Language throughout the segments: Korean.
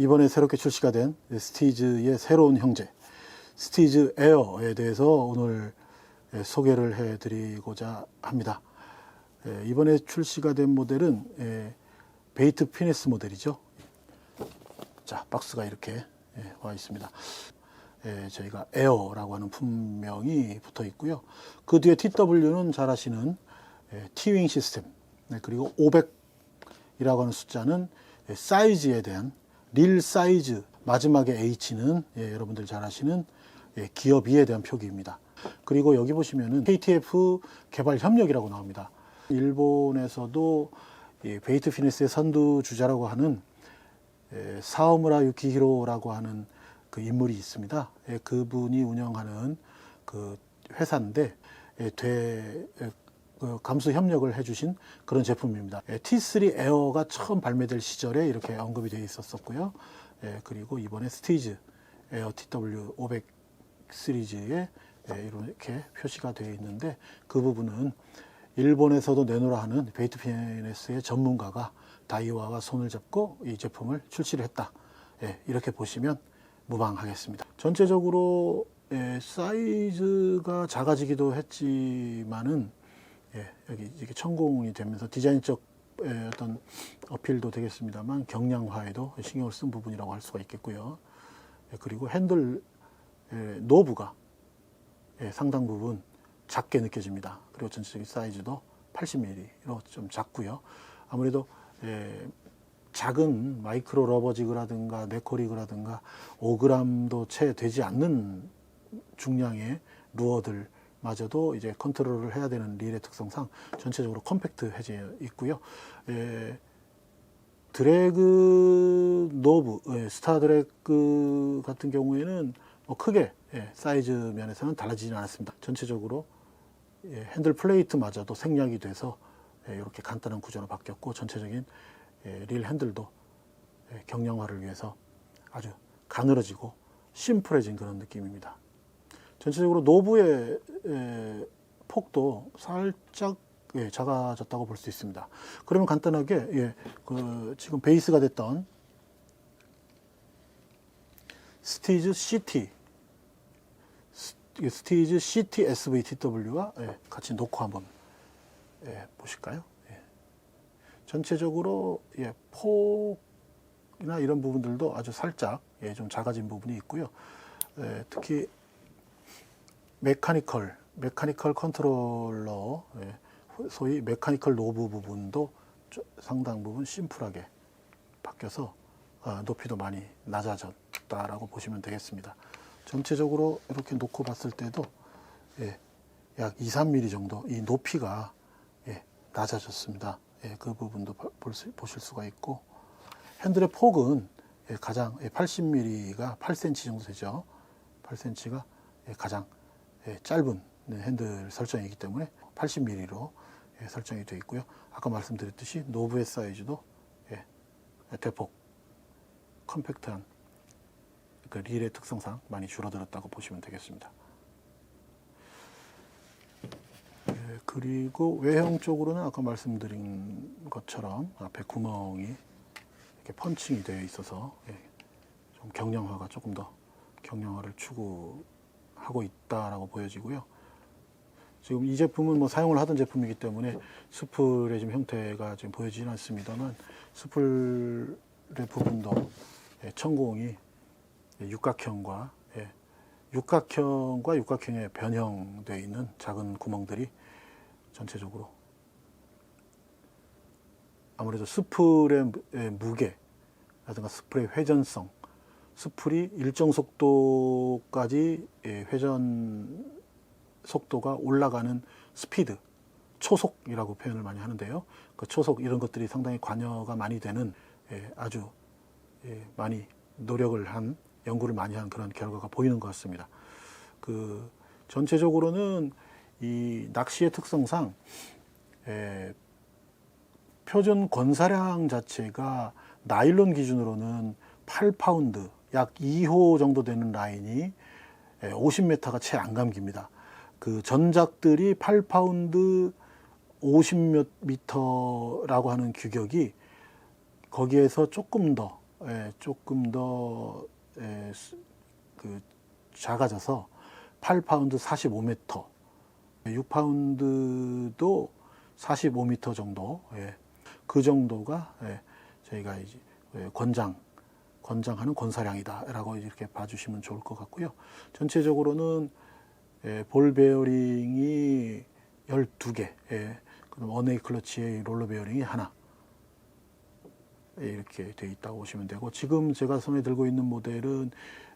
이번에 새롭게 출시가 된 스티즈의 새로운 형제 스티즈 에어에 대해서 오늘 예, 소개를 해드리고자 합니다. 예, 이번에 출시가 된 모델은 예, 베이트 피네스 모델이죠. 자 박스가 이렇게 예, 와 있습니다. 예, 저희가 에어라고 하는 품명이 붙어 있고요. 그 뒤에 TW는 잘 아시는 예, T윙 시스템 네, 그리고 500이라고 하는 숫자는 예, 사이즈에 대한 릴 사이즈 마지막에 H는 예, 여러분들 잘 아시는 예, 기업 이에 대한 표기입니다. 그리고 여기 보시면은 KTF 개발 협력이라고 나옵니다. 일본에서도 이 베이트 피네스의 선두 주자라고 하는 에, 사오무라 유키히로라고 하는 그 인물이 있습니다. 예, 그분이 운영하는 그 회사인데 예, 그 감수 협력을 해주신 그런 제품입니다. 예, T3 에어가 처음 발매될 시절에 이렇게 언급이 되어 있었었고요. 예, 그리고 이번에 스티즈 에어 TW 500 시리즈에 예, 이렇게 표시가 되어 있는데 그 부분은 일본에서도 내놓으라 하는 베이트 피네스의 전문가가 다이와와 손을 잡고 이 제품을 출시를 했다. 예, 이렇게 보시면 무방하겠습니다. 전체적으로 예, 사이즈가 작아지기도 했지만은 예, 여기 이렇게 천공이 되면서 디자인적 예, 어떤 어필도 되겠습니다만 경량화에도 신경을 쓴 부분이라고 할 수가 있겠고요. 예, 그리고 핸들 예, 노브가 예, 상당 부분 작게 느껴집니다. 그리고 전체적인 사이즈도 80mm로 좀 작고요. 아무래도 예, 작은 마이크로 러버지그라든가 네코리그라든가 5g도 채 되지 않는 중량의 루어들 마저도 이제 컨트롤을 해야 되는 릴의 특성상 전체적으로 컴팩트해져 있고요. 예, 드래그 노브, 예, 스타 드래그 같은 경우에는 뭐 크게 예, 사이즈 면에서는 달라지진 않았습니다. 전체적으로 예, 핸들 플레이트마저도 생략이 돼서 예, 이렇게 간단한 구조로 바뀌었고 전체적인 예, 릴 핸들도 예, 경량화를 위해서 아주 가늘어지고 심플해진 그런 느낌입니다. 전체적으로 노브의 예, 폭도 살짝 예, 작아졌다고 볼 수 있습니다. 그러면 간단하게 예, 그 지금 베이스가 됐던 스티즈 CT 스티즈 CT SVTW와 예, 같이 놓고 한번 예, 보실까요? 예. 전체적으로 예, 폭이나 이런 부분들도 아주 살짝 예, 좀 작아진 부분이 있고요. 예, 특히 메카니컬, 메카니컬 컨트롤러, 예, 소위 메카니컬 노브 부분도 좀 상당 부분 심플하게 바뀌어서 아, 높이도 많이 낮아졌다라고 보시면 되겠습니다. 전체적으로 이렇게 놓고 봤을 때도 예, 약 2, 3mm 정도 이 높이가 예, 낮아졌습니다. 예, 그 부분도 보실 수가 있고 핸들의 폭은 예, 가장 80mm가 8cm 정도 되죠. 8cm가 가장 예, 짧은 네, 핸들 설정이기 때문에 80mm로 예, 설정이 되어 있고요. 아까 말씀드렸듯이 노브의 사이즈도 예, 대폭 컴팩트한 그 릴의 특성상 많이 줄어들었다고 보시면 되겠습니다. 예, 그리고 외형 쪽으로는 아까 말씀드린 것처럼 앞에 구멍이 이렇게 펀칭이 되어 있어서 예, 좀 경량화가 조금 더 경량화를 추구 하고 있다라고 보여지고요. 지금 이 제품은 뭐 사용을 하던 제품이기 때문에 스플의 지금 형태가 지금 보여지진 않습니다만 스플의 부분도 예, 천공이 예, 육각형과 예, 육각형과 육각형에 변형되어 있는 작은 구멍들이 전체적으로 아무래도 예, 무게라든가 스플의 회전성, 스플이 일정 속도까지 예, 회전 속도가 올라가는 스피드, 초속이라고 표현을 많이 하는데요. 그 초속 이런 것들이 상당히 관여가 많이 되는 예, 아주 예, 많이 노력을 한 연구를 많이 한 그런 결과가 보이는 것 같습니다. 그 전체적으로는 이 낚시의 특성상 예, 표준 권사량 자체가 나일론 기준으로는 8파운드, 약 2호 정도 되는 라인이 50m가 채 안 감깁니다. 그 전작들이 8파운드 50몇 미터라고 하는 규격이 거기에서 조금 더 예, 조금 더 예, 스- 그 작아져서 8파운드 45m, 6파운드도 45m 정도, 예, 그 정도가 예, 저희가 이제 예, 권장, 권장하는 권사량이다라고 이렇게 봐주시면 좋을 것 같고요. 전체적으로는 예, 볼 베어링이 12개, 예, 그럼 어네이 클러치의 롤러 베어링이 하나, 예, 이렇게 돼 있다고 보시면 되고 지금 제가 손에 들고 있는 모델은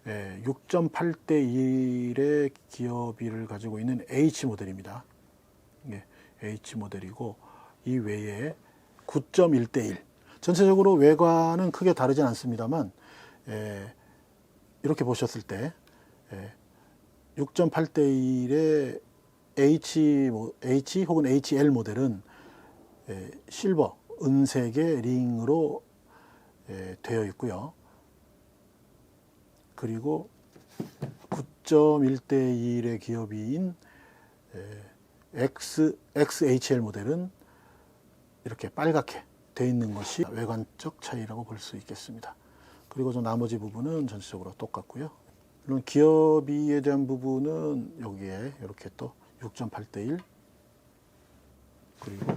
6.8대 1의 기어비를 가지고 있는 H 모델입니다. 예, H 모델이고 이 외에 9.1대 1. 전체적으로 외관은 크게 다르진 않습니다만 예, 이렇게 보셨을 때 예, 6.8대 1의 H, 모- H 혹은 HL 모델은 예, 실버 은색의 링으로 예, 되어 있고요. 그리고 9.1대 1의 기업인 예, X, XHL 모델은 이렇게 빨갛게 되어 있는 것이 외관적 차이라고 볼 수 있겠습니다. 그리고 저 나머지 부분은 전체적으로 똑같고요. 물론 기업이에 대한 부분은 여기에 이렇게 또 6.8 대 1 그리고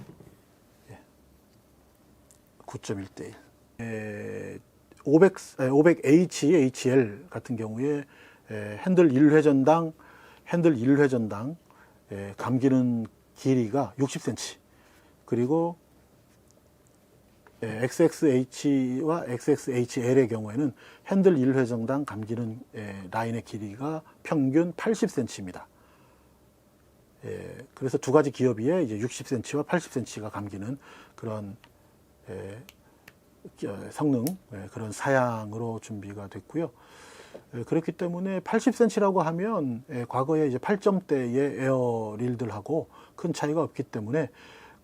9.1 대 1. 500, 500H, HL 같은 경우에 에, 핸들 1회전당, 핸들 1회전당 에, 감기는 길이가 60cm. 그리고 에, XXH와 XXHL의 경우에는 핸들 1회전당 감기는 에, 라인의 길이가 평균 80cm입니다. 예, 그래서 두 가지 기업이에 이제 60cm와 80cm가 감기는 그런 예, 어, 성능 예, 그런 사양으로 준비가 됐고요. 예, 그렇기 때문에 80cm라고 하면 예, 과거에 이제 8점대의 에어릴들하고 큰 차이가 없기 때문에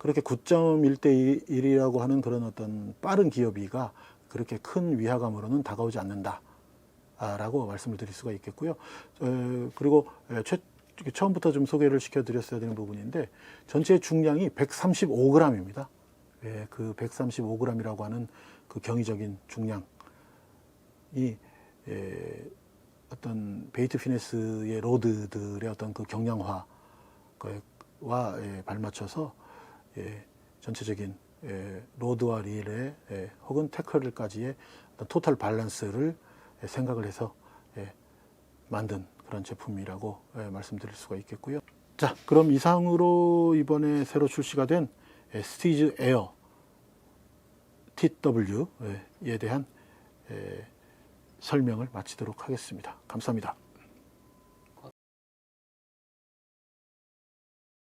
그렇게 9.1대 1이라고 하는 그런 어떤 빠른 기어비가 그렇게 큰 위화감으로는 다가오지 않는다라고 말씀을 드릴 수가 있겠고요. 에, 그리고 에, 최, 처음부터 좀 소개를 시켜드렸어야 되는 부분인데 전체 중량이 135g입니다. 예, 그 135g이라고 하는 그 경이적인 중량이 예, 어떤 베이트 피네스의 로드들의 어떤 그 경량화와 예, 발맞춰서 예, 전체적인 예, 로드와 릴의 예, 혹은 태클까지의 토탈 밸런스를 예, 생각을 해서 예, 만든 그런 제품이라고 예, 말씀드릴 수가 있겠고요. 자, 그럼 이상으로 이번에 새로 출시가 된 예, 스티즈 에어 TW에 대한 예, 설명을 마치도록 하겠습니다. 감사합니다.